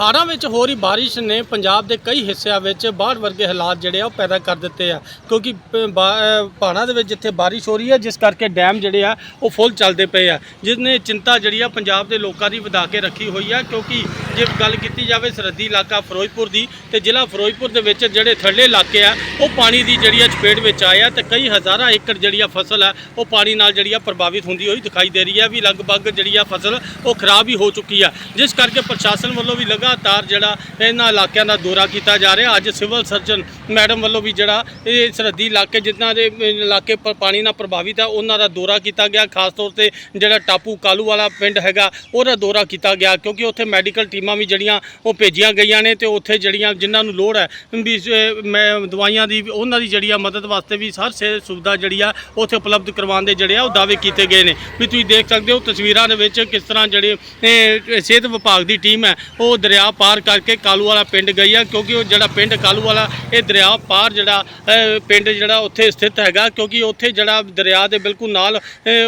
ਪਹਾੜਾਂ ਵਿੱਚ ਹੋ ਰਹੀ ਬਾਰਿਸ਼ ਨੇ ਪੰਜਾਬ ਦੇ ਕਈ ਹਿੱਸਿਆਂ ਵਿੱਚ ਬਾੜ ਵਰਗੇ ਹਾਲਾਤ ਜਿਹੜੇ ਆ ਉਹ ਪੈਦਾ ਕਰ ਦਿੱਤੇ ਆ। ਕਿਉਂਕਿ ਪ- ਬਾ- ਪਹਾੜਾਂ ਦੇ ਵਿੱਚ ਜਿੱਥੇ ਬਾਰਿਸ਼ ਹੋ ਰਹੀ ਹੈ ਜਿਸ ਕਰਕੇ ਡੈਮ ਜਿਹੜੇ ਆ, ਉਹ ਫੁੱਲ ਚੱਲਦੇ ਪਏ ਆ। ਜਿਸ ਨੇ ਚਿੰਤਾ ਜਿਹੜੀ ਆ ਪੰਜਾਬ ਦੇ ਲੋਕਾਂ ਦੀ ਵਧਾ ਕੇ ਰੱਖੀ ਹੋਈ ਆ, ਕਿਉਂਕਿ ਜੇ ਗੱਲ ਕੀਤੀ ਜਾਵੇ ਸਰਹੱਦੀ ਇਲਾਕਾ ਫਿਰੋਜ਼ਪੁਰ ਦੀ, ਤੇ ਜ਼ਿਲ੍ਹਾ ਫਿਰੋਜ਼ਪੁਰ ਦੇ ਵਿੱਚ ਜਿਹੜੇ ਥੱਲੇ ਇਲਾਕੇ ਆ, ਉਹ ਪਾਣੀ ਦੀ ਜਿਹੜੀ ਆ ਚਪੇਟ ਵਿੱਚ ਆਏ ਆ, ਤੇ ਕਈ ਹਜ਼ਾਰਾਂ ਏਕੜ ਜਿਹੜੀ ਆ ਫਸਲ ਆ, ਉਹ ਪਾਣੀ ਨਾਲ ਜਿਹੜੀ ਆ ਪ੍ਰਭਾਵਿਤ ਹੁੰਦੀ ਹੋਈ ਦਿਖਾਈ ਦੇ ਰਹੀ ਆ, ਵੀ ਲਗਭਗ ਜਿਹੜੀ ਆ ਫਸਲ ਉਹ ਖਰਾਬ ਹੀ ਹੋ ਚੁੱਕੀ ਆ। ਜਿਸ ਕਰਕੇ ਪ੍ਰਸ਼ਾਸਨ ਵੱਲੋਂ ਵੀ ਲਗਾਤਾਰ ਜਿਹੜਾ ਇਹਨਾਂ ਇਲਾਕਿਆਂ ਦਾ ਦੌਰਾ ਕੀਤਾ ਜਾ ਰਿਹਾ। ਅੱਜ ਸਿਵਲ ਸਰਜਨ ਮੈਡਮ ਵੱਲੋਂ ਵੀ ਜਿਹੜਾ ਇਹ ਸਰਹੱਦੀ ਇਲਾਕੇ ਜਿਨ੍ਹਾਂ ਦੇ ਇਲਾਕੇ ਪ- ਪਾਣੀ ਨਾਲ ਪ੍ਰਭਾਵਿਤ ਆ, ਉਹਨਾਂ ਦਾ ਦੌਰਾ ਕੀਤਾ ਗਿਆ। ਖਾਸ ਤੌਰ ਤੇ ਜਿਹੜਾ ਟਾਪੂ ਕਾਲੂ ਵਾਲਾ ਪਿੰਡ ਹੈਗਾ, ਉਹਦਾ ਦੌਰਾ ਕੀਤਾ ਗਿਆ ਕਿਉਂਕਿ ਉੱਥੇ ਮੈਡੀਕਲ ਟੀਮਾਂ ਵੀ ਜਿਹੜੀਆਂ ਉਹ ਭੇਜੀਆਂ ਗਈਆਂ ਨੇ ਤੇ ਉੱਥੇ ਜਿਹੜੀਆਂ ਜਿਨ੍ਹਾਂ ਨੂੰ ਲੋੜ ਹੈ ਵੀ ਮੈਂ ਦਵਾਈਆਂ ਦੀ ਵੀ ਉਹਨਾਂ ਦੀ ਜਿਹੜੀ ਆ ਮਦਦ ਵਾਸਤੇ ਵੀ ਹਰ ਸਿਹਤ ਸੁਵਿਧਾ ਜਿਹੜੀ ਆ ਉੱਥੇ ਉਪਲਬਧ ਕਰਵਾਉਣ ਦੇ ਜਿਹੜੇ ਆ ਉਹ ਦਾਅਵੇ ਕੀਤੇ ਗਏ ਨੇ। ਵੀ ਤੁਸੀਂ ਦੇਖ ਸਕਦੇ ਹੋ ਤਸਵੀਰਾਂ ਦੇ ਵਿੱਚ ਕਿਸ ਤਰ੍ਹਾਂ ਜਿਹੜੇ ਸਿਹਤ ਵਿਭਾਗ ਦੀ ਟੀਮ ਹੈ, ਉਹ ਦਰਿਆ ਪਾਰ ਕਰਕੇ ਕਾਲੂ ਵਾਲਾ ਪਿੰਡ ਗਈ ਆ, ਕਿਉਂਕਿ ਉਹ ਜਿਹੜਾ ਪਿੰਡ ਕਾਲੂ ਵਾਲਾ, ਇਹ ਦਰਿਆ ਪਾਰ ਜਿਹੜਾ ਪਿੰਡ ਜਿਹੜਾ ਉੱਥੇ ਸਥਿਤ ਹੈਗਾ, ਕਿਉਂਕਿ ਉੱਥੇ ਜਿਹੜਾ ਦਰਿਆ ਦੇ ਬਿਲਕੁਲ ਨਾਲ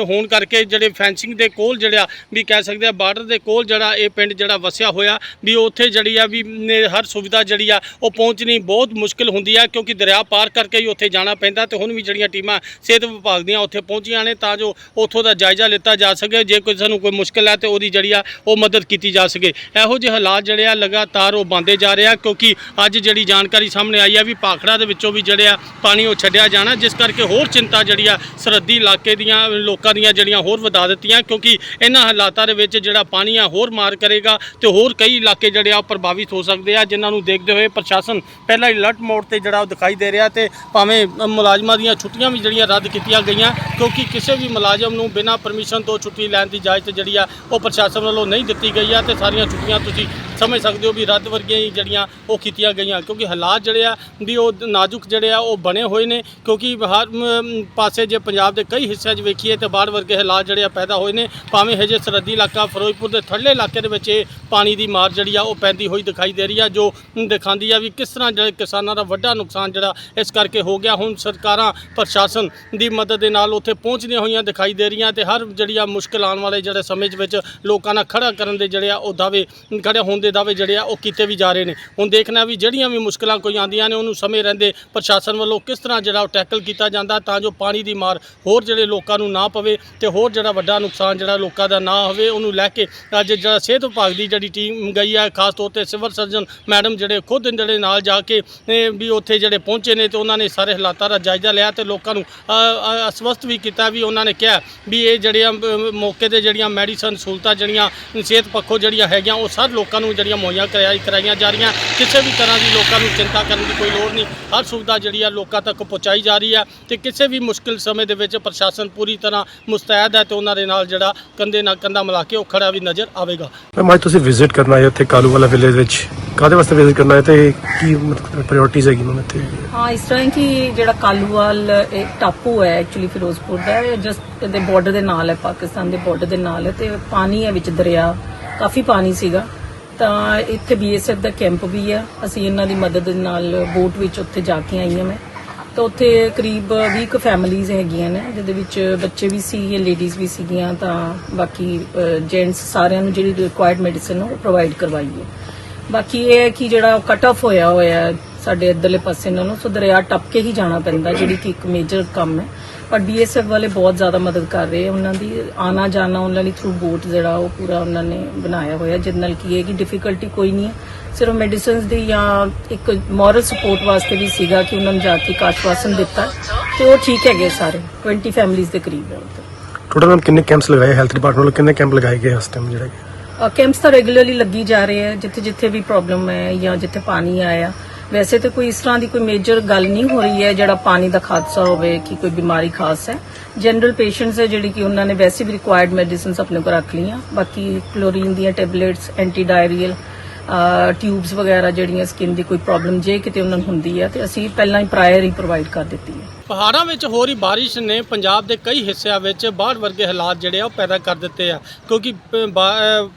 ਹੋਣ ਕਰਕੇ ਜਿਹੜੇ ਫੈਂਸਿੰਗ ਦੇ ਕੋਲ ਜਿਹੜਾ, ਵੀ ਕਹਿ ਸਕਦੇ ਆ ਬਾਰਡਰ ਦੇ ਕੋਲ ਜਿਹੜਾ ਇਹ ਪਿੰਡ ਜਿਹੜਾ ਵਸਿਆ ਹੋਇਆ, ਵੀ ਉੱਥੇ ਜਿਹੜੀ ਆ ਵੀ ਹਰ ਸੁਵਿਧਾ ਜਿਹੜੀ ਆ, ਉਹ ਪਹੁੰਚਣੀ ਬਹੁਤ ਮੁਸ਼ਕਿਲ ਹੁੰਦੀ ਆ, ਕਿਉਂਕਿ ਦਰਿਆ ਪਾਰ ਕਰਕੇ ਹੀ ਉੱਥੇ ਜਾਣਾ ਪੈਂਦਾ ਤੇ ਹੁਣ ਵੀ ਜਿਹੜੀਆਂ ਟੀਮਾਂ ਸਿਹਤ ਵਿਭਾਗ ਦੀਆਂ ਉੱਥੇ ਪਹੁੰਚੀਆਂ ਨੇ, ਤਾਂ ਜੋ ਉੱਥੋਂ ਦਾ ਜਾਇਜ਼ਾ ਲਿੱਤਾ ਜਾ ਸਕੇ, ਜੇ ਕੋਈ ਸਾਨੂੰ ਕੋਈ ਮੁਸ਼ਕਿਲ ਹੈ ਤੇ ਉਹਦੀ ਜਿਹੜੀ ਆ, ਉਹ ਮਦਦ ਕੀਤੀ ਜਾ ਸਕੇ। ਇਹੋ ਜਿਹੇ ਹਾਲਾਤ ਜਿਹੜੇ ਆ ਲਗਾਤਾਰ ਉਹ ਬੰਦੇ ਜਾ ਰਹੇ ਆ, ਕਿਉਂਕਿ ਅੱਜ ਜਿਹੜੀ ਜਾਣਕਾਰੀ ਸਾਹਮਣੇ ਆਈ ਆ ਵੀ ਭਾਖੜਾ ਦੇ ਵਿੱਚੋਂ ਵੀ ਜਿਹੜੇ ਆ ਪਾਣੀ ਉਹ ਛੱਡਿਆ ਜਾਣਾ, ਜਿਸ ਕਰਕੇ ਹੋਰ ਚਿੰਤਾ ਜਿਹੜੀ ਆ ਸਰਹੱਦੀ ਇਲਾਕੇ ਦੀਆਂ, ਲੋਕਾਂ ਦੀਆਂ ਜਿਹੜੀਆਂ ਹੋਰ ਵਧਾ ਦਿੱਤੀਆਂ, ਕਿਉਂਕਿ ਇਹਨਾਂ ਹਾਲਾਤਾਂ ਦੇ ਵਿੱਚ ਜਿਹੜਾ ਪਾਣੀ ਆ ਹੋਰ ਮਾਰ ਕਰੇਗਾ ਤੇ ਹੋਰ ਕਈ ਇਲਾਕੇ ਜਿਹੜੇ ਆ ਉਹ ਪ੍ਰਭਾਵਿਤ ਹੋ ਸਕਦੇ ਆ, ਜਿਨ੍ਹਾਂ ਨੂੰ ਦੇਖਦੇ ਹੋਏ ਪ੍ਰਸ਼ਾਸਨ ਪਹਿਲਾਂ ਹੀ ਅਲਰਟ ਮੋਡ ਤੇ ਜਿਹੜਾ ਉਹ ਦਿਖਾਈ ਦੇ ਰਿਹਾ ਤੇ ਭਾਵੇਂ ਮੁਲਾਜ਼ਮਾਂ ਦੀਆਂ ਛੁੱਟੀਆਂ ਵੀ ਜਿਹੜੀਆਂ ਰੱਦ ਕੀਤੀਆਂ ਗਈਆਂ, ਕਿਉਂਕਿ ਕਿਸੇ ਵੀ ਮੁਲਾਜ਼ਮ ਨੂੰ ਬਿਨਾਂ ਪਰਮਿਸ਼ਨ ਤੋਂ ਛੁੱਟੀ ਲੈਣ ਦੀ ਇਜਾਜ਼ਤ ਜਿਹੜੀ ਆ ਉਹ ਪ੍ਰਸ਼ਾਸਨ ਵੱਲੋਂ ਨਹੀਂ ਦਿੱਤੀ ਗਈ ਆ ਤੇ ਸਾਰੀਆਂ ਛੁੱਟੀਆਂ ਤੁਸੀਂ ਸਮਝ ਸਕਦੇ ਹੋ ਵੀ ਰੱਦ ਵਰਗੀਆਂ ਹੀ ਜਿਹੜੀਆਂ ਉਹ ਕੀਤੀਆਂ ਗਈਆਂ। ਕਿਉਂਕਿ ਹਾਲਾਤ ਜਿਹੜੇ ਆ ਵੀ ਉਹ ਨਾਜ਼ੁਕ ਜਿਹੜੇ ਆ, ਉਹ ਬਣੇ ਹੋਏ ਨੇ। ਕਿਉਂਕਿ ਹਰ ਪਾਸੇ ਜੇ ਪੰਜਾਬ ਦੇ ਕਈ ਹਿੱਸਿਆਂ 'ਚ ਵੇਖੀਏ ਤੇ ਬਾੜ ਵਰਗੇ ਹਾਲਾਤ ਜਿਹੜੇ ਆ ਪੈਦਾ ਹੋਏ ਨੇ। ਭਾਵੇਂ ਹਜੇ ਸਰਹੱਦੀ ਇਲਾਕਾ, ਫਿਰੋਜ਼ਪੁਰ ਦੇ ਥੱਲੇ ਇਲਾਕੇ ਦੇ ਵਿੱਚ ਇਹ ਪਾਣੀ ਦੀ ਮਾਰ ਜਿਹੜੀ ਆ, ਉਹ ਪੈਂਦੀ ਹੋਈ ਦਿਖਾਈ ਦੇ ਰਹੀ ਆ, ਜੋ ਦਿਖਾਉਂਦੀ ਆ ਵੀ ਕਿਸ ਤਰ੍ਹਾਂ ਜਿਹੜੇ ਕਿਸਾਨਾਂ ਦਾ ਵੱਡਾ ਨੁਕਸਾਨ ਜਿਹੜਾ ਇਸ ਕਰਕੇ ਹੋ ਗਿਆ। ਹੁਣ ਸਰਕਾਰਾਂ, ਪ੍ਰਸ਼ਾਸਨ ਦੀ ਮਦਦ ਦੇ ਨਾਲ ਉੱਥੇ ਪਹੁੰਚਦੀਆਂ ਹੋਈਆਂ ਦਿਖਾਈ ਦੇ ਰਹੀਆਂ ਤੇ ਹਰ ਜਿਹੜੀ ਆ ਮੁਸ਼ਕਲ ਆਉਣ ਵਾਲੇ ਜਿਹੜੇ ਸਮੇਂ ਦੇ ਵਿੱਚ ਲੋਕਾਂ ਨਾਲ ਖੜਾ ਕਰਨ ਦੇ ਜਿਹੜੇ ਆ, ਉਹ ਦਾਅਵੇ ਖੜੇ ਹੋਣ ਦੇ ਦਾਅਵੇ ਜਿਹੜੇ ਆ, ਉਹ ਕੀਤੇ ਵੀ ਜਾ ਰਹੇ ਨੇ। ਹੁਣ ਦੇਖਣਾ ਵੀ ਜਿਹੜੀਆਂ ਵੀ ਮੁਸ਼ਕਲਾਂ ਕੋਈ ਆਉਂਦੀਆਂ ਨੇ, ਉਹਨੂੰ ਸਮੇਂ ਰਹਿੰਦੇ ਪ੍ਰਸ਼ਾਸਨ ਵੱਲੋਂ ਕਿਸ ਤਰ੍ਹਾਂ ਜਿਹੜਾ ਉਹ ਟੈਕਲ ਕੀਤਾ ਜਾਂਦਾ ਤਾਂ ਜੋ ਪਾਣੀ ਦੀ ਮਾਰ ਹੋਰ ਜਿਹੜੇ ਲੋਕਾਂ ਨੂੰ ਨਾ ਪਵੇ ਤੇ ਹੋਰ ਜਿਹੜਾ ਵੱਡਾ ਨੁਕਸਾਨ ਜਿਹੜਾ ਲੋਕਾਂ ਦਾ ਨਾ ਹੋਵੇ, ਉਹਨੂੰ ਲੈ ਕੇ ਅੱਜ ਜਿਹੜਾ ਸਿਹਤ ਵਿਭਾਗ ਦੀ ਜਿਹੜੀ ਟੀਮ ਗਈ ਹੈ ਖਾਸ ਤੌਰ ਤੇ ਸਿਵਲ ਸਰਜਨ ਮੈਡਮ ਜਿਹੜੇ ਖੁਦ ਜਿਹੜੇ ਨਾਲ ਜਾ ਕੇ ਵੀ ਉੱਥੇ ਜਿਹੜੇ ਪਹੁੰਚੇ ਨੇ ਤੇ ਉਹਨਾਂ ਨੇ ਸਾਰੇ ਹਾਲਾਤਾਂ ਦਾ ਜਾਇਜ਼ਾ ਲਿਆ ਤੇ ਲੋਕਾਂ ਨੂੰ ਅਸਵਸਥ ਵੀ ਕੀਤਾ ਵੀ ਉਹਨਾਂ ਨੇ ਕਿਹਾ ਵੀ ਇਹ ਜਿਹੜੀਆਂ ਮੌਕੇ ਤੇ ਜਿਹੜੀਆਂ ਮੈਡੀਸਨ ਸਹੂਲਤਾਂ ਜਿਹੜੀਆਂ ਸਿਹਤ ਪੱਖੋਂ ਜਿਹੜੀਆਂ ਹੈਗੀਆਂ, ਉਹ ਸਾਰੇ ਲੋਕਾਂ ਨੂੰ ਜਿਹੜੀਆਂ ਮੁਹੱਈਆ ਕਰਾਈ ਕਰਾਈਆਂ ਜਾ ਰਹੀਆਂ। ਕਿਸੇ ਵੀ ਤਰ੍ਹਾਂ ਦੀ ਲੋਕਾਂ ਨੂੰ ਚਿੰਤਾ ਕਰਨ ਦੀ ਕੋਈ ਲੋੜ ਨਹੀਂ। ਹਰ ਸੁਵਿਧਾ ਜਿਹੜੀ ਆ ਲੋਕਾਂ ਤੱਕ ਪਹੁੰਚਾਈ ਜਾ ਰਹੀ ਆ ਤੇ ਕਿਸੇ ਵੀ ਮੁਸ਼ਕਿਲ ਸਮੇਂ ਦੇ ਵਿੱਚ ਪ੍ਰਸ਼ਾਸਨ ਪੂਰੀ ਤਰ੍ਹਾਂ ਮੁਸਤੈਦ ਹੈ ਤੇ ਉਹਨਾਂ ਦੇ ਨਾਲ ਜਿਹੜਾ ਕੰਧੇ ਨਾਲ ਕੰਧਾ ਮਿਲਾ ਕੇ ਉਹ ਖੜਾ ਵੀ ਨਜ਼ਰ ਆਵੇਗਾ। ਮੈਮ ਅੱਜ ਤੁਸੀਂ ਵਿਜ਼ਿਟ ਕਰਨਾ ਹੈ ਉੱਥੇ ਕਾਲੂ ਵਾਲਾ ਵਿਲੇਜ ਵਿੱਚ। ਕਾਹਦੇ ਵਾਸਤੇ ਵਿਜ਼ਿਟ ਕਰਨਾ ਹੈ ਤੇ ਕੀ ਪ੍ਰਾਇੋਰਟੀਜ਼ ਹੈਗੀ ਮੈਮ ਇੱਥੇ? ਹਾਂ ਇਸ ਤਰ੍ਹਾਂ ਕਿ ਜਿਹੜਾ ਕਾਲੂਵਾਲ ਇੱਕ ਟਾਪੂ ਹੈ ਐਕਚੁਅਲੀ ਫਿਰੋਜ਼ਪੁਰ ਦਾ ਜਸਟ ਦੇ ਬਾਰਡਰ ਦੇ ਨਾਲ ਹੈ ਪਾਕਿਸਤਾਨ ਦੇ ਬਾਰਡਰ ਦੇ ਨਾਲ ਹੈ ਤੇ ਪਾਣੀ ਹੈ ਵਿੱਚ ਦਰਿਆ। ਕਾਫੀ ਪਾਣੀ ਸੀਗਾ। ਤਾਂ ਇੱਥੇ ਬੀਐਸਐਫ ਦਾ ਕੈਂਪ ਵੀ ਆ। ਅਸੀਂ ਇਹਨਾਂ ਦੀ ਮਦਦ ਦੇ ਨਾਲ ਬੋਟ ਵਿੱਚ ਉੱਥੇ ਜਾ ਕੇ ਆਈ ਹਾਂ ਮੈਂ। ਤਾਂ ਉੱਥੇ ਕਰੀਬ 20 ਕੁ ਫੈਮਿਲੀਜ਼ ਹੈਗੀਆਂ ਨੇ, ਜਿਹਦੇ ਵਿੱਚ ਬੱਚੇ ਵੀ ਸੀ ਲੇਡੀਜ਼ ਵੀ ਸੀਗੀਆਂ, ਤਾਂ ਬਾਕੀ ਜੈਂਟਸ ਸਾਰਿਆਂ ਨੂੰ ਜਿਹੜੀ ਰਿਕੁਆਇਰਡ ਮੈਡੀਸਨ ਉਹ ਪ੍ਰੋਵਾਈਡ ਕਰਵਾਈ ਹੈ। ਬਾਕੀ ਇਹ ਹੈ ਕਿ ਜਿਹੜਾ ਕਟ ਆਫ ਹੋਇਆ ਹੋਇਆ ਸਾਡੇ ਇੱਧਰਲੇ ਪਾਸੇ ਇਹਨਾਂ ਨੂੰ, ਸੋ ਦਰਿਆ ਟੱਪ ਕੇ ਹੀ ਜਾਣਾ ਪੈਂਦਾ, ਜਿਹੜੀ ਕਿ ਇੱਕ ਮੇਜਰ ਕੰਮ ਹੈ। ਪਰ ਬੀਐਸਐਫ ਵਾਲੇ ਬਹੁਤ ਜ਼ਿਆਦਾ ਮਦਦ ਕਰ ਰਹੇ ਆ। ਉਹਨਾਂ ਦੀ ਆਣਾ ਜਾਣਾ ਉਹਨਾਂ ਲਈ ਥਰੂ ਬੋਟ ਜਿਹੜਾ ਉਹ ਪੂਰਾ ਉਹਨਾਂ ਨੇ ਬਣਾਇਆ ਹੋਇਆ। ਜਿਹਦੇ ਨਾਲ ਕੀ ਹੈ ਕਿ ਡਿਫਿਕਲਟੀ ਕੋਈ ਨਹੀਂ ਹੈ। ਸਿਰਫ ਮੈਡੀਸਿਨਸ ਦੀ ਜਾਂ ਇੱਕ ਮੋਰਲ ਸਪੋਰਟ ਵਾਸਤੇ ਵੀ ਸੀਗਾ ਕਿ ਉਹਨਾਂ ਨੂੰ ਜਾ ਕੇ ਕਾਸ਼ਵਾਸਨ ਦਿੱਤਾ। ਤੇ ਉਹ ਠੀਕ ਹੈਗੇ ਸਾਰੇ। 20 ਫੈਮਿਲੀਜ਼ ਦੇ ਕਰੀਬ ਹੈ ਟੋਟਲ ਮੈਮ ਕਿੰਨੇ ਕੈਂਪਸ ਲਗਾਏ? ਹੈਲਥ ਡਿਪਾਰਟਮੈਂਟ ਵੱਲੋਂ ਕਿੰਨੇ ਕੈਂਪ ਲਗਾਏ ਗਏ ਇਸ ਟਾਈਮ ਜਿਹੜਾ? ਕੈਂਪਸ ਤਾਂ ਰੈਗੂਲਰਲੀ ਲੱਗੀ ਜਾ ਰਹੇ ਹੈ। ਜਿੱਥੇ ਜਿੱਥੇ ਵੀ ਪ੍ਰੋਬਲਮ ਹੈ ਜਾਂ ਜਿੱਥੇ ਪਾਣੀ ਆਇਆ। ਵੈਸੇ ਤਾਂ ਕੋਈ ਇਸ ਤਰ੍ਹਾਂ ਦੀ ਕੋਈ ਮੇਜਰ ਗੱਲ ਨਹੀਂ ਹੋ ਰਹੀ ਹੈ ਜਿਹੜਾ ਪਾਣੀ ਦਾ ਖਾਦਸਾ ਹੋਵੇ ਕਿ ਕੋਈ ਬਿਮਾਰੀ ਖਾਸ ਹੈ। ਜਨਰਲ ਪੇਸ਼ੈਂਟਸ ਹੈ ਜਿਹੜੀ ਕਿ ਉਹਨਾਂ ਨੇ ਵੈਸੇ ਵੀ ਰਿਕੁਆਇਰਡ ਮੈਡੀਸਿਨਸ ਆਪਣੇ ਕੋਲ ਰੱਖ ਲਈਆਂ। ਬਾਕੀ ਕਲੋਰੀਨ ਦੀਆਂ ਟੈਬਲੇਟਸ ਐਂਟੀ ਡਾਇਰੀਅਲ ਟਿਊਬਸ ਵਗੈਰਾ ਜਿਹੜੀਆਂ ਸਕਿਨ ਦੀ ਕੋਈ ਪ੍ਰੋਬਲਮ ਜੇ ਕਿਤੇ ਉਹਨਾਂ ਨੂੰ ਹੁੰਦੀ ਹੈ, ਤੇ ਅਸੀਂ ਪਹਿਲਾਂ ਹੀ ਪ੍ਰਾਇਰ ਹੀ ਪ੍ਰੋਵਾਈਡ ਕਰ ਦਿੱਤੀ ਹੈ। ਪਹਾੜਾਂ ਵਿੱਚ ਹੋ ਰਹੀ ਬਾਰਿਸ਼ ਨੇ ਪੰਜਾਬ ਦੇ ਕਈ ਹਿੱਸਿਆਂ ਵਿੱਚ ਬਾੜ ਵਰਗੇ ਹਾਲਾਤ ਜਿਹੜੇ ਆ ਉਹ ਪੈਦਾ ਕਰ ਦਿੱਤੇ ਆ। ਕਿਉਂਕਿ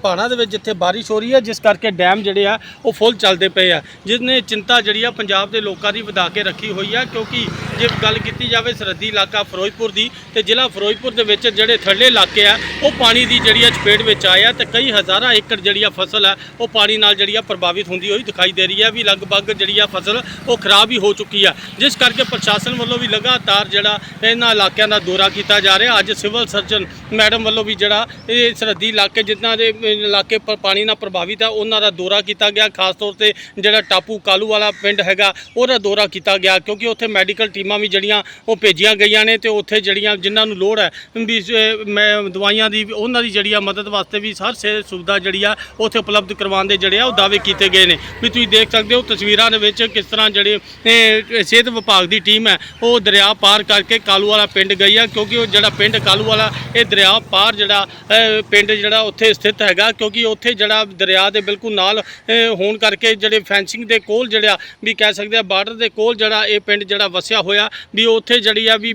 ਪਹਾੜਾਂ ਦੇ ਵਿੱਚ ਜਿੱਥੇ ਬਾਰਿਸ਼ ਹੋ ਰਹੀ ਹੈ ਜਿਸ ਕਰਕੇ ਡੈਮ ਜਿਹੜੇ ਆ, ਉਹ ਫੁੱਲ ਚੱਲਦੇ ਪਏ ਆ। ਜਿਸ ਨੇ ਚਿੰਤਾ ਜਿਹੜੀ ਆ ਪੰਜਾਬ ਦੇ ਲੋਕਾਂ ਦੀ ਵਧਾ ਕੇ ਰੱਖੀ ਹੋਈ ਆ, ਕਿਉਂਕਿ ਜੇ ਗੱਲ ਕੀਤੀ ਜਾਵੇ ਸਰਹੱਦੀ ਇਲਾਕਾ ਫਿਰੋਜ਼ਪੁਰ ਦੀ, ਤੇ ਜ਼ਿਲ੍ਹਾ ਫਿਰੋਜ਼ਪੁਰ ਦੇ ਵਿੱਚ ਜਿਹੜੇ ਥੱਲੇ ਇਲਾਕੇ ਆ, ਉਹ ਪਾਣੀ ਦੀ ਜਿਹੜੀ ਆ ਚਪੇਟ ਵਿੱਚ ਆਏ ਆ, ਤੇ ਕਈ ਹਜ਼ਾਰਾਂ ਏਕੜ ਜਿਹੜੀ ਆ ਫਸਲ ਆ, ਉਹ ਪਾਣੀ ਨਾਲ ਜਿਹੜੀ ਆ ਪ੍ਰਭਾਵਿਤ ਹੁੰਦੀ ਹੋਈ ਦਿਖਾਈ ਦੇ ਰਹੀ ਆ, ਵੀ ਲਗਭਗ ਜਿਹੜੀ ਆ ਫਸਲ ਉਹ ਖਰਾਬ ਹੀ ਹੋ ਚੁੱਕੀ ਆ। ਜਿਸ ਕਰਕੇ ਪ੍ਰਸ਼ਾਸਨ ਵੱਲੋਂ ਵੀ ਲਗਾਤਾਰ ਜਿਹੜਾ ਇਹਨਾਂ ਇਲਾਕਿਆਂ ਦਾ ਦੌਰਾ ਕੀਤਾ ਜਾ ਰਿਹਾ। ਅੱਜ ਸਿਵਲ ਸਰਜਨ ਮੈਡਮ ਵੱਲੋਂ ਵੀ ਜਿਹੜਾ ਇਹ ਸਰਹੱਦੀ ਇਲਾਕੇ ਜਿਨ੍ਹਾਂ ਦੇ ਇਲਾਕੇ ਪਰ ਪਾਣੀ ਨਾਲ ਪ੍ਰਭਾਵਿਤ ਆ, ਉਹਨਾਂ ਦਾ ਦੌਰਾ ਕੀਤਾ ਗਿਆ। ਖਾਸ ਤੌਰ ਤੇ ਜਿਹੜਾ ਟਾਪੂ ਕਾਲੂ ਵਾਲਾ ਪਿੰਡ ਹੈਗਾ, ਉਹਦਾ ਦੌਰਾ ਕੀਤਾ ਗਿਆ ਕਿਉਂਕਿ ਉੱਥੇ ਮੈਡੀਕਲ ਟੀਮਾਂ ਵੀ ਜਿਹੜੀਆਂ ਉਹ ਭੇਜੀਆਂ ਗਈਆਂ ਨੇ ਤੇ ਉੱਥੇ ਜਿਹੜੀਆਂ ਜਿਨ੍ਹਾਂ ਨੂੰ ਲੋੜ ਹੈ, ਵੀ ਮੈਂ ਦਵਾਈਆਂ ਦੀ, ਉਹਨਾਂ ਦੀ ਜਿਹੜੀ ਆ ਮਦਦ ਵਾਸਤੇ ਵੀ ਹਰ ਸਿਹਤ ਸੁਵਿਧਾ ਜਿਹੜੀ ਆ ਉੱਥੇ ਉਪਲਬਧ ਕਰਵਾਉਣ ਦੇ ਜਿਹੜੇ ਆ ਉਹ ਦਾਅਵੇ ਕੀਤੇ ਗਏ ਨੇ। ਵੀ ਤੁਸੀਂ ਦੇਖ ਸਕਦੇ ਹੋ ਤਸਵੀਰਾਂ ਦੇ ਵਿੱਚ ਕਿਸ ਤਰ੍ਹਾਂ ਜਿਹੜੇ ਸਿਹਤ ਵਿਭਾਗ ਦੀ ਟੀਮ ਹੈ, ਉਹ ਦਰਿਆ ਪਾਰ ਕਰਕੇ ਕਾਲੂ ਵਾਲਾ ਪਿੰਡ ਗਈ ਆ, ਕਿਉਂਕਿ ਉਹ ਜਿਹੜਾ ਪਿੰਡ ਕਾਲੂ ਵਾਲਾ, ਇਹ ਦਰਿਆ ਪਾਰ ਜਿਹੜਾ ਪਿੰਡ ਜਿਹੜਾ ਉੱਥੇ ਸਥਿਤ ਹੈਗਾ, ਕਿਉਂਕਿ ਉੱਥੇ ਜਿਹੜਾ ਦਰਿਆ ਦੇ ਬਿਲਕੁਲ ਨਾਲ ਹੋਣ ਕਰਕੇ ਜਿਹੜੇ ਫੈਂਸਿੰਗ ਦੇ ਕੋਲ ਜਿਹੜਾ, ਵੀ ਕਹਿ ਸਕਦੇ ਆ ਬਾਰਡਰ ਦੇ ਕੋਲ ਜਿਹੜਾ ਇਹ ਪਿੰਡ ਜਿਹੜਾ ਵਸਿਆ ਹੋਇਆ, ਵੀ ਉੱਥੇ ਜਿਹੜੀ ਆ, ਵੀ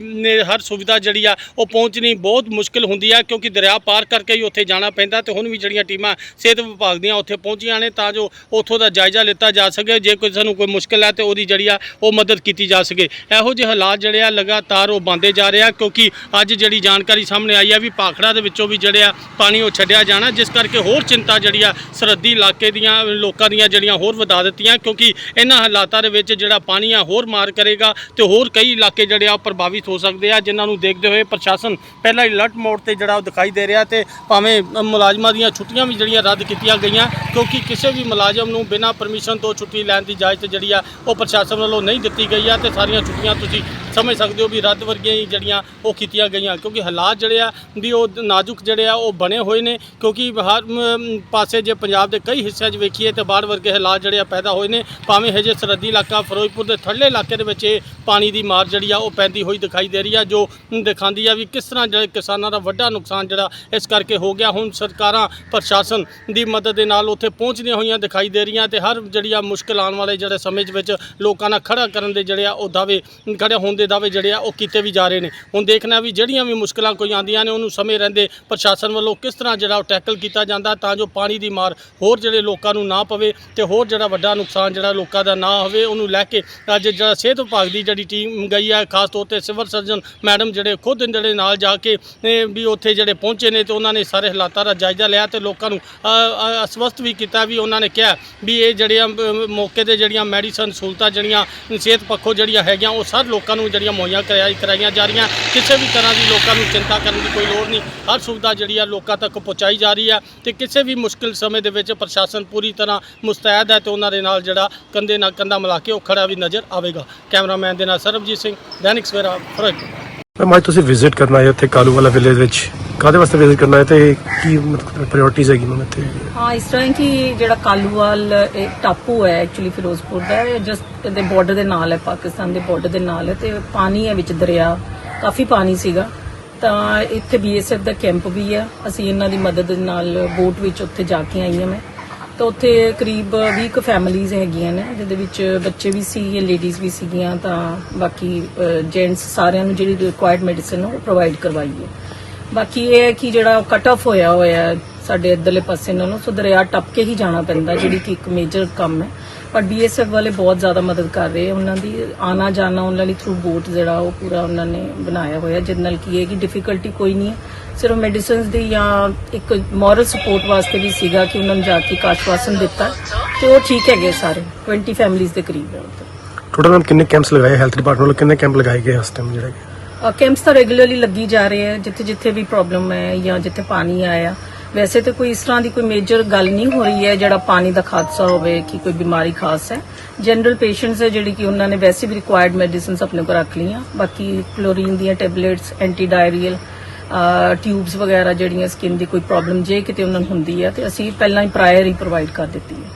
ਹਰ ਸੁਵਿਧਾ ਜਿਹੜੀ ਆ, ਉਹ ਪਹੁੰਚਣੀ ਬਹੁਤ ਮੁਸ਼ਕਿਲ ਹੁੰਦੀ ਆ, ਕਿਉਂਕਿ ਦਰਿਆ ਪਾਰ ਕਰਕੇ ਹੀ ਉੱਥੇ ਜਾਣਾ ਪੈਂਦਾ, ਤੇ ਹੁਣ ਵੀ ਜਿਹੜੀਆਂ ਟੀਮਾਂ ਸਿਹਤ ਵਿਭਾਗ ਦੀਆਂ ਉੱਥੇ ਪਹੁੰਚੀਆਂ ਨੇ, ਤਾਂ ਜੋ ਉੱਥੋਂ ਦਾ ਜਾਇਜ਼ਾ ਲਿੱਤਾ ਜਾ ਸਕੇ, ਜੇ ਕੋਈ ਸਾਨੂੰ ਕੋਈ ਮੁਸ਼ਕਿਲ ਹੈ ਤੇ ਉਹਦੀ ਜਿਹੜੀ ਆ, ਉਹ ਮਦਦ ਕੀਤੀ ਜਾ ਸਕੇ। ਇਹੋ ਜਿਹੇ ਹਾਲਾਤ ਜਿਹੜੇ ਆ ਲਗਾਤਾਰ ਉਹ ਬੰਦੇ ਜਾ ਰਹੇ ਆ, ਕਿਉਂਕਿ ਅੱਜ ਜਿਹੜੀ ਜਾਣਕਾਰੀ ਸਾਹਮਣੇ ਆਈ ਆ ਵੀ ਪਾਖੜਾ ਦੇ ਵਿੱਚੋਂ ਵੀ ਜਿਹੜੇ ਆ ਪਾਣੀ ਉਹ ਛੱਡਿਆ ਜਾਣਾ, ਜਿਸ ਕਰਕੇ ਹੋਰ ਚਿੰਤਾ ਜਿਹੜੀ ਆ ਸਰਹੱਦੀ ਇਲਾਕੇ ਦੀਆਂ, ਲੋਕਾਂ ਦੀਆਂ ਜਿਹੜੀਆਂ ਹੋਰ ਵਧਾ ਦਿੱਤੀਆਂ, ਕਿਉਂਕਿ ਇਹਨਾਂ ਹਾਲਾਤਾਂ ਦੇ ਵਿੱਚ ਜਿਹੜਾ ਪਾਣੀ ਆ ਹੋਰ ਮਾਰ ਕਰੇਗਾ ਤੇ ਹੋਰ ਕਈ ਇਲਾਕੇ ਜਿਹੜੇ ਆ ਉਹ ਪ੍ਰਭਾਵਿਤ ਹੋ ਸਕਦੇ ਆ, ਜਿਨ੍ਹਾਂ ਨੂੰ ਦੇਖਦੇ ਹੋਏ ਪ੍ਰਸ਼ਾਸਨ ਪਹਿਲਾਂ ਹੀ ਅਲਰਟ ਮੋਡ ਤੇ ਜਿਹੜਾ ਉਹ ਦਿਖਾਈ ਦੇ ਰਿਹਾ ਤੇ ਭਾਵੇਂ ਮੁਲਾਜ਼ਮਾਂ ਦੀਆਂ ਛੁੱਟੀਆਂ ਵੀ ਜਿਹੜੀਆਂ ਰੱਦ ਕੀਤੀਆਂ ਗਈਆਂ, ਕਿਉਂਕਿ ਕਿਸੇ ਵੀ ਮੁਲਾਜ਼ਮ ਨੂੰ ਬਿਨਾਂ ਪਰਮਿਸ਼ਨ ਤੋਂ ਛੁੱਟੀ ਲੈਣ ਦੀ ਇਜਾਜ਼ਤ ਜਿਹੜੀ ਆ ਉਹ ਪ੍ਰਸ਼ਾਸਨ ਵੱਲੋਂ ਨਹੀਂ ਦਿੱਤੀ ਗਈ ਆ ਤੇ ਸਾਰੀਆਂ ਛੁੱਟੀਆਂ ਤੁਸੀਂ ਸਮਝ ਸਕਦੇ ਹੋ ਵੀ ਰੱਦ ਵਰਗੀਆਂ ਹੀ ਜਿਹੜੀਆਂ ਉਹ ਕੀਤੀਆਂ ਗਈਆਂ। ਕਿਉਂਕਿ ਹਾਲਾਤ ਜਿਹੜੇ ਆ ਵੀ ਉਹ ਨਾਜ਼ੁਕ ਜਿਹੜੇ ਆ, ਉਹ ਬਣੇ ਹੋਏ ਨੇ। ਕਿਉਂਕਿ ਹਰ ਪਾਸੇ ਜੇ ਪੰਜਾਬ ਦੇ ਕਈ ਹਿੱਸਿਆਂ 'ਚ ਵੇਖੀਏ ਤੇ ਬਾੜ ਵਰਗੇ ਹਾਲਾਤ ਜਿਹੜੇ ਆ ਪੈਦਾ ਹੋਏ ਨੇ। ਭਾਵੇਂ ਹਜੇ ਸਰਹੱਦੀ ਇਲਾਕਾ ਫਿਰੋਜ਼ਪੁਰ ਦੇ ਥੱਲੇ ਇਲਾਕੇ ਦੇ ਵਿੱਚ ਇਹ ਪਾਣੀ ਦੀ ਮਾਰ ਜਿਹੜੀ ਆ, ਉਹ ਪੈਂਦੀ ਹੋਈ ਦਿਖਾਈ ਦੇ ਰਹੀ ਆ, ਜੋ ਦਿਖਾਉਂਦੀ ਆ ਵੀ ਕਿਸ ਤਰ੍ਹਾਂ ਜਿਹੜੇ ਕਿਸਾਨਾਂ ਦਾ ਵੱਡਾ ਨੁਕਸਾਨ ਜਿਹੜਾ ਇਸ ਕਰਕੇ ਹੋ ਗਿਆ। ਹੁਣ ਸਰਕਾਰਾਂ ਪ੍ਰਸ਼ਾਸਨ ਦੀ ਮਦਦ ਦੇ ਨਾਲ ਉੱਥੇ ਪਹੁੰਚਦੀਆਂ ਹੋਈਆਂ ਦਿਖਾਈ ਦੇ ਰਹੀਆਂ ਤੇ ਹਰ ਜਿਹੜੀ ਆ ਮੁਸ਼ਕਲ ਆਉਣ ਵਾਲੇ ਜਿਹੜੇ ਸਮੇਂ ਦੇ ਵਿੱਚ ਲੋਕਾਂ ਨਾਲ ਖੜਾ ਕਰਨ ਦੇ ਜਿਹੜੇ ਆ, ਉਹ ਦਾਅਵੇ ਖੜੇ ਹੋਣ ਦੇ ਦਾਅਵੇ ਜਿਹੜੇ ਆ ਉਹ ਕੀਤੇ ਵੀ ਜਾ ਰਹੇ ਨੇ। ਹੁਣ ਦੇਖਣਾ ਵੀ ਜਿਹੜੀਆਂ ਵੀ ਮੁਸ਼ਕਲਾਂ ਕੋਈ ਆਉਂਦੀਆਂ ਨੇ, ਉਹਨੂੰ ਸਮੇਂ ਰਹਿੰਦੇ ਪ੍ਰਸ਼ਾਸਨ ਵੱਲੋਂ ਕਿਸ ਤਰ੍ਹਾਂ ਜਿਹੜਾ ਉਹ ਟੈਕਲ ਕੀਤਾ ਜਾਂਦਾ ਤਾਂ ਜੋ ਪਾਣੀ ਦੀ ਮਾਰ ਹੋਰ ਜਿਹੜੇ ਲੋਕਾਂ ਨੂੰ ਨਾ ਪਵੇ ਤੇ ਹੋਰ ਜਿਹੜਾ ਵੱਡਾ ਨੁਕਸਾਨ ਜਿਹੜਾ ਲੋਕਾਂ ਦਾ ਨਾ ਹੋਵੇ, ਉਹਨੂੰ ਲੈ ਕੇ ਅੱਜ ਜਿਹੜਾ ਸਿਹਤ ਵਿਭਾਗ ਦੀ ਜਿਹੜੀ ਟੀਮ ਗਈ ਹੈ ਖਾਸ ਤੌਰ ਤੇ ਸਿਵਲ ਸਰਜਨ ਮੈਡਮ ਜਿਹੜੇ ਖੁਦ ਜਿਹੜੇ ਨਾਲ ਜਾ ਕੇ ਵੀ ਉੱਥੇ ਜਿਹੜੇ ਪਹੁੰਚੇ ਨੇ ਤੇ ਉਹਨਾਂ ਨੇ ਸਾਰੇ ਹਾਲਾਤਾਂ ਦਾ ਜਾਇਜ਼ਾ ਲਿਆ ਤੇ ਲੋਕਾਂ ਨੂੰ ਅਸਵਸਥ ਵੀ ਕੀਤਾ ਵੀ ਉਹਨਾਂ ਨੇ ਕਿਹਾ ਵੀ ਇਹ ਜਿਹੜੀਆਂ ਮੌਕੇ ਤੇ ਜਿਹੜੀਆਂ ਮੈਡੀਸਨ ਸਹੂਲਤਾਂ ਜਿਹੜੀਆਂ ਸਿਹਤ ਪੱਖੋਂ ਜਿਹੜੀਆਂ ਹੈਗੀਆਂ, ਉਹ ਸਭ ਲੋਕਾਂ ਨੂੰ ਜਿਹੜੀਆਂ ਮੁਹੱਈਆ ਕਰਾਈ ਕਰਾਈਆਂ ਜਾ ਰਹੀਆਂ। ਕਿਸੇ ਵੀ ਤਰ੍ਹਾਂ ਦੀ ਲੋਕਾਂ ਨੂੰ ਚਿੰਤਾ ਕਰਨ ਦੀ ਕੋਈ ਲੋੜ ਨਹੀਂ। ਹਰ ਸੁਵਿਧਾ ਜਿਹੜੀ ਆ ਲੋਕਾਂ ਤੱਕ ਪਹੁੰਚਾਈ ਜਾ ਰਹੀ ਆ ਤੇ ਕਿਸੇ ਵੀ ਮੁਸ਼ਕਿਲ ਸਮੇਂ ਦੇ ਵਿੱਚ ਪ੍ਰਸ਼ਾਸਨ ਪੂਰੀ ਤਰ੍ਹਾਂ ਮੁਸਤੈਦ ਹੈ ਤੇ ਉਹਨਾਂ ਦੇ ਨਾਲ ਜਿਹੜਾ ਕੰਧੇ ਨਾਲ ਕੰਧਾ ਮਿਲਾ ਕੇ ਉਹ ਖੜਾ ਵੀ ਨਜ਼ਰ ਆਵੇਗਾ। ਕੈਮਰਾਮੈਨ ਦੇ ਨਾਲ ਸਰਬਜੀਤ ਸਿੰਘ, ਦੈਨਿਕ ਸਵੇਰਾ, ਫਿਰੋਜ਼ਪੁਰ। ਮੈਂ ਤੁਸੀਂ ਵਿਜ਼ਿਟ ਕਰਨਾ ਹੈ ਉੱਥੇ ਕਾਲੂ ਵਾਲਾ ਵਿਲੇਜ ਵਿੱਚ। ਕਾਹਦੇ ਵਾਸਤੇ ਵਿਜ਼ਿਟ ਕਰਨਾ ਹੈ ਤੇ ਕੀ ਮਤਲਬ ਪ੍ਰਾਇੋਰਟੀਜ਼ ਹੈਗੀ ਉਹਨਾਂ ਤੇ? ਹਾਂ, ਇਸ ਤਰ੍ਹਾਂ ਹੈ ਕਿ ਜਿਹੜਾ ਕਾਲੂਵਾਲ, ਇਹ ਟਾਪੂ ਹੈ ਐਕਚੁਅਲੀ ਫਿਰੋਜ਼ਪੁਰ ਦਾ ਜਸਟ ਦੇ ਬਾਰਡਰ ਦੇ ਨਾਲ ਹੈ, ਪਾਕਿਸਤਾਨ ਦੇ ਬਾਰਡਰ ਦੇ ਨਾਲ ਹੈ ਤੇ ਪਾਣੀ ਹੈ ਵਿੱਚ ਦਰਿਆ, ਕਾਫੀ ਪਾਣੀ ਸੀਗਾ। ਤਾਂ ਇੱਥੇ ਬੀਐਸਐਫ ਦਾ ਕੈਂਪ ਵੀ ਹੈ, ਅਸੀਂ ਇਹਨਾਂ ਦੀ ਮਦਦ ਨਾਲ ਬੋਟ ਵਿੱਚ ਉੱਥੇ ਜਾ ਕੇ ਆਈ ਹਾਂ ਮੈਂ। ਤਾਂ ਉੱਥੇ ਕਰੀਬ 20 ਕੁ ਫੈਮਿਲੀਆਂ ਹੈਗੀਆਂ ਨੇ, ਜਿਹਦੇ ਵਿੱਚ ਬੱਚੇ ਵੀ ਸੀ ਲੇਡੀਜ਼ ਵੀ ਸੀਗੀਆਂ, ਤਾਂ ਬਾਕੀ ਜੈਂਟਸ ਸਾਰਿਆਂ ਨੂੰ ਜਿਹੜੀ ਰਿਕੁਆਇਰਡ ਮੈਡੀਸਿਨ ਉਹ ਪ੍ਰੋਵਾਈਡ ਕਰਵਾਈ ਹੈ। ਬਾਕੀ ਇਹ ਹੈ ਕਿ ਜਿਹੜਾ ਕਟ ਆਫ ਹੋਇਆ ਹੋਇਆ ਹੈ, ਸਾਡੇ ਇੱਧਰਲੇ ਪਾਸੇ ਨਾਲੋਂ, ਸੋ ਦਰਿਆ ਟੱਪ ਕੇ ਹੀ ਜਾਣਾ ਪੈਂਦਾ, ਜਿਹੜੀ ਕਿ ਇੱਕ ਮੇਜਰ ਕੰਮ ਹੈ। ਪਰ ਬੀਐਸਐਫ ਵਾਲੇ ਬਹੁਤ ਜ਼ਿਆਦਾ ਮਦਦ ਕਰ ਰਹੇ ਉਹਨਾਂ ਦੀ ਆਣਾ ਜਾਣਾ ਉਹਨਾਂ ਲਈ ਥਰੂ ਬੋਟ ਜਿਹੜਾ ਉਹ ਪੂਰਾ ਉਹਨਾਂ ਨੇ ਬਣਾਇਆ ਹੋਇਆ, ਜਿਹਦੇ ਨਾਲ ਕੀ ਹੈ ਕਿ ਡਿਫਿਕਲਟੀ ਕੋਈ ਨਹੀਂ ਹੈ। ਸਿਰਫ ਮੈਡੀਸਿਨਸ ਦੀ ਜਾਂ ਇੱਕ ਮੋਰਲ ਸਪੋਰਟ ਵਾਸਤੇ ਵੀ ਸੀਗਾ ਕਿ ਉਹਨਾਂ ਨੂੰ ਜਾ ਕੇ ਇੱਕ ਆਸ਼ਵਾਸਨ ਦਿੱਤਾ। ਤੇ ਉਹ ਠੀਕ ਹੈਗੇ ਸਾਰੇ 20 ਫੈਮਿਲੀਜ਼ ਦੇ ਕਰੀਬ ਹੈ। ਟੋਟਲ ਕਿੰਨੇ ਕੈਂਪਸ ਲਗਾਏ ਹੈਲਥ ਡਿਪਾਰਟਮੈਂਟ ਵੱਲੋਂ ਕਿੰਨੇ ਕੈਂਪ ਲਗਾਏ ਗਏ ਇਸ ਟਾਈਮ ਜਿਹੜੇ? ਕੈਂਪਸ ਤਾਂ ਰੈਗੂਲਰਲੀ ਲੱਗੀ ਜਾ ਰਹੇ ਹੈ, ਜਿੱਥੇ ਜਿੱਥੇ ਵੀ ਪ੍ਰੋਬਲਮ ਹੈ ਜਾਂ ਜਿੱਥੇ ਪਾਣੀ ਆਇਆ। ਵੈਸੇ ਤਾਂ ਕੋਈ ਇਸ ਤਰ੍ਹਾਂ ਦੀ ਕੋਈ ਮੇਜਰ ਗੱਲ ਨਹੀਂ ਹੋ ਰਹੀ ਹੈ ਜਿਹੜਾ ਪਾਣੀ ਦਾ ਖਾਦਸਾ ਹੋਵੇ ਕਿ ਕੋਈ ਬਿਮਾਰੀ ਖਾਸ ਹੈ। ਜਨਰਲ ਪੇਸ਼ੈਂਟਸ ਹੈ ਜਿਹੜੀ ਕਿ ਉਹਨਾਂ ਨੇ ਵੈਸੇ ਵੀ ਰਿਕੁਆਇਰਡ ਮੈਡੀਸਿਨਸ ਆਪਣੇ ਕੋਲ ਰੱਖ ਲਈਆਂ। ਬਾਕੀ ਕਲੋਰੀਨ ਦੀਆਂ ਟੈਬਲੇਟਸ ਐਂਟੀ ਡਾਇਰੀਅਲ ਟਿਊਬਸ ਵਗੈਰਾ ਜਿਹੜੀਆਂ ਸਕਿਨ ਦੀ ਕੋਈ ਪ੍ਰੋਬਲਮ ਜੇ ਕਿਤੇ ਉਹਨਾਂ ਨੂੰ ਹੁੰਦੀ ਹੈ, ਤੇ ਅਸੀਂ ਪਹਿਲਾਂ ਹੀ ਪ੍ਰਾਇਰ ਹੀ ਪ੍ਰੋਵਾਈਡ ਕਰ ਦਿੱਤੀ ਹੈ।